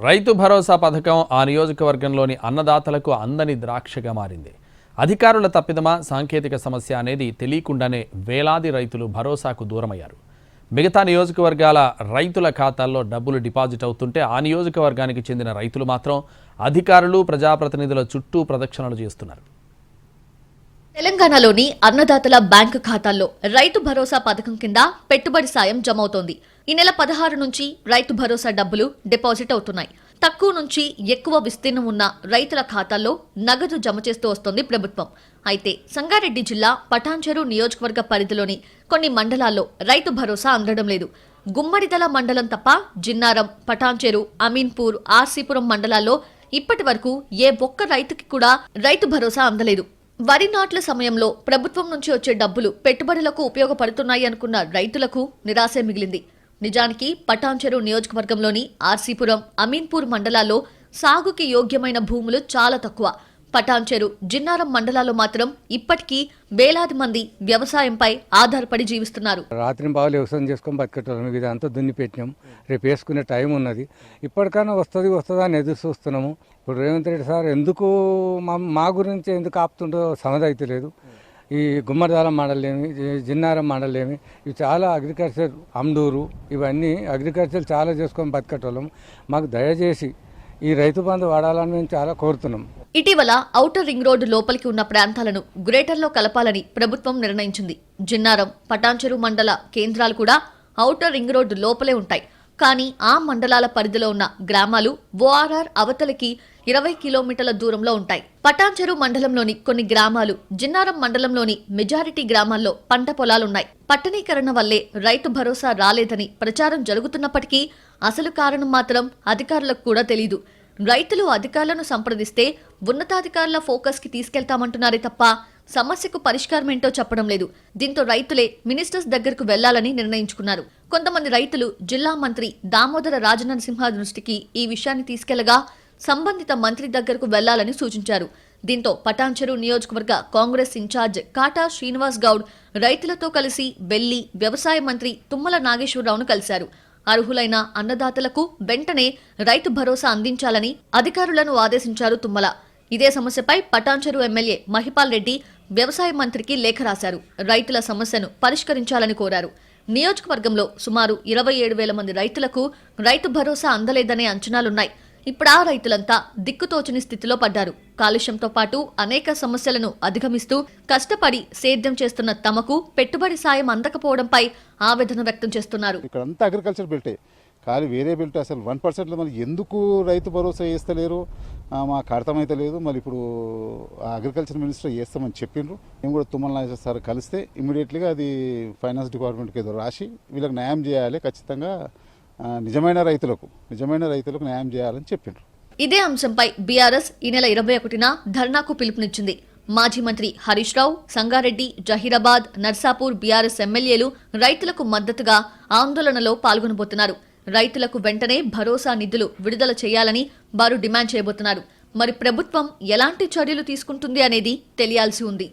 రైతు భరోసా పథకం ఆ నియోజకవర్గంలోని అన్నదాతలకు అందని ద్రాక్షగా మారింది. అధికారుల తప్పిదమా? సాంకేతిక సమస్య అనేది తెలియకుండానే వేలాది రైతులు భరోసాకు దూరమయ్యారు. మిగతా నియోజకవర్గాల రైతుల ఖాతాల్లో డబ్బులు డిపాజిట్ అవుతుంటే ఆ నియోజకవర్గానికి చెందిన రైతులు మాత్రం అధికారులు ప్రజాప్రతినిధుల చుట్టూ ప్రదక్షిణలు చేస్తున్నారు. తెలంగాణలోని అన్నదాతల బ్యాంకు ఖాతాల్లో రైతు భరోసా పథకం కింద పెట్టుబడి సాయం జమవుతోంది. ఈ నెల పదహారు నుంచి రైతు భరోసా డబ్బులు డిపాజిట్ అవుతున్నాయి. తక్కువ నుంచి ఎక్కువ విస్తీర్ణం ఉన్న రైతుల ఖాతాల్లో నగదు జమ చేస్తూ వస్తోంది ప్రభుత్వం. అయితే సంగారెడ్డి జిల్లా పటాన్చెరు నియోజకవర్గ పరిధిలోని కొన్ని మండలాల్లో రైతు భరోసా అందడం లేదు. గుమ్మడిదల మండలం తప్ప జిన్నారం పటాన్చెరు అమీన్పూర్ ఆర్సీపురం మండలాల్లో ఇప్పటి వరకు ఏ ఒక్క రైతుకి కూడా రైతు భరోసా అందలేదు. వరి నాట్ల సమయంలో ప్రభుత్వం నుంచి వచ్చే డబ్బులు పెట్టుబడులకు ఉపయోగపడుతున్నాయి అనుకున్న రైతులకు నిరాశ మిగిలింది. నిజానికి పటాన్చెరు నియోజకవర్గంలోని ఆర్సీపురం అమీన్పూర్ మండలాల్లో సాగుకి యోగ్యమైన భూములు చాలా తక్కువ. పటాన్చెరు జిన్నారం మండలాల్లో మాత్రం ఇప్పటికీ వేలాది మంది వ్యవసాయంపై ఆధారపడి జీవిస్తున్నారు. రాత్రి బాగా వ్యవసాయం చేసుకొని బతికేటోళ్ళం. ఇది అంతా దున్ని పెట్టినాం. రేపు వేసుకునే టైం ఉన్నది. ఇప్పటికైనా వస్తుంది వస్తుందా అని ఎదురు చూస్తున్నాము. ఇప్పుడు రేవంత్ రెడ్డి సార్ ఎందుకు మా మా గురించి ఎందుకు ఆపుతుండో సమధ అయితే లేదు. ఈ గుమ్మడిదాల మండలేమి జిన్నారం మండలేమి ఇవి చాలా అగ్రికల్చర్ అమ్డూరు ఇవన్నీ అగ్రికల్చర్ చాలా చేసుకొని బతికేటోళ్ళం. మాకు దయచేసి ఈ రైతు బంధు వాడాలని మేము చాలా కోరుతున్నాం. ఇటీవల ఔటర్ రింగ్ రోడ్డు లోపలికి ఉన్న ప్రాంతాలను గ్రేటర్లో కలపాలని ప్రభుత్వం నిర్ణయించింది. జిన్నారం పటాన్చెరు మండల కేంద్రాలు కూడా ఔటర్ రింగ్ రోడ్డు లోపలే ఉంటాయి. కానీ ఆ మండలాల పరిధిలో ఉన్న గ్రామాలు ఓఆర్ఆర్ అవతలికి ఇరవై కిలోమీటర్ల దూరంలో ఉంటాయి. పటాన్చెరు మండలంలోని కొన్ని గ్రామాలు జిన్నారం మండలంలోని మెజారిటీ గ్రామాల్లో పంట పొలాలున్నాయి. పట్టణీకరణ వల్లే రైతు భరోసా రాలేదని ప్రచారం జరుగుతున్నప్పటికీ అసలు కారణం మాత్రం అధికారులకు కూడా తెలియదు రైతులు అధికారులను సంప్రదిస్తే ఉన్నతాధికారుల ఫోకస్కి తీసుకెళ్తామంటున్నారే తప్ప సమస్యకు పరిష్కారం ఏంటో చెప్పడం లేదు. దీంతో రైతులే మినిస్టర్స్ దగ్గరకు వెళ్ళాలని నిర్ణయించుకున్నారు. కొంతమంది రైతులు జిల్లా మంత్రి దామోదర రాజనరసింహ దృష్టికి ఈ విషయాన్ని తీసుకెళ్ళగా సంబంధిత మంత్రి దగ్గరకు వెళ్ళాలని సూచించారు. దీంతో పటాన్చెరు నియోజకవర్గ కాంగ్రెస్ ఇన్ఛార్జ్ కాటా శ్రీనివాస్ గౌడ్ రైతులతో కలిసి వెళ్ళి వ్యవసాయ మంత్రి తుమ్మల నాగేశ్వరరావును కలిశారు. అర్హులైన అన్నదాతలకు వెంటనే రైతు భరోసా అందించాలని అధికారులను ఆదేశించారు తుమ్మల. ఇదే సమస్యపై పటాన్చెరు ఎమ్మెల్యే మహిపాల్ రెడ్డి వ్యవసాయ మంత్రికి లేఖ రాశారు. రైతుల సమస్యను పరిష్కరించాలని కోరారు. నియోజకవర్గంలో సుమారు ఇరవై ఏడు వేల మంది రైతులకు రైతు భరోసా అందలేదనే అంచనాలున్నాయి. ఇప్పుడు ఆ రైతులంతా దిక్కుతోచని స్థితిలో పడ్డారు. కాలుష్యంతో పాటు అనేక సమస్యలను అధిగమిస్తూ కష్టపడి సేద్యం చేస్తున్న తమకు పెట్టుబడి సాయం అందకపోవడంపై ఆవేదన వ్యక్తం చేస్తున్నారు. అగ్రికల్చర్ బెల్టే కానీ వేరే బెల్ట్ అసలు వన్ పర్సెంట్లో మరి ఎందుకు రైతు భరోసా చేస్తలేరు మాకు అర్థమైతే లేదు. మరి ఇప్పుడు అగ్రికల్చర్ మినిస్టర్ చేస్తామని చెప్పిండ్రు. మేము కూడా తుమ్మల నాగేశ్వర సార్ కలిస్తే ఇమీడియట్లీగా అది ఫైనాన్స్ డిపార్ట్మెంట్కి ఏదో రాసి వీళ్ళకి న్యాయం చేయాలి ఖచ్చితంగా. నిజమైన రైతులకు నిజమైన రైతులకు న్యాయం చేయాలని చెప్పిండ్రు. ఇదే అంశంపై బీఆర్ఎస్ ఈ నెల ఇరవై ఒకటిన ధర్నాకు పిలుపునిచ్చింది. మాజీ మంత్రి హరీష్ రావు సంగారెడ్డి జహీరాబాద్ నర్సాపూర్ బీఆర్ఎస్ ఎమ్మెల్యేలు రైతులకు మద్దతుగా ఆందోళనలో పాల్గొనబోతున్నారు. రైతులకు వెంటనే భరోసా నిధులు విడుదల చేయాలని వారు డిమాండ్ చేయబోతున్నారు. మరి ప్రభుత్వం ఎలాంటి చర్యలు తీసుకుంటుంది అనేది తెలియాల్సి ఉంది.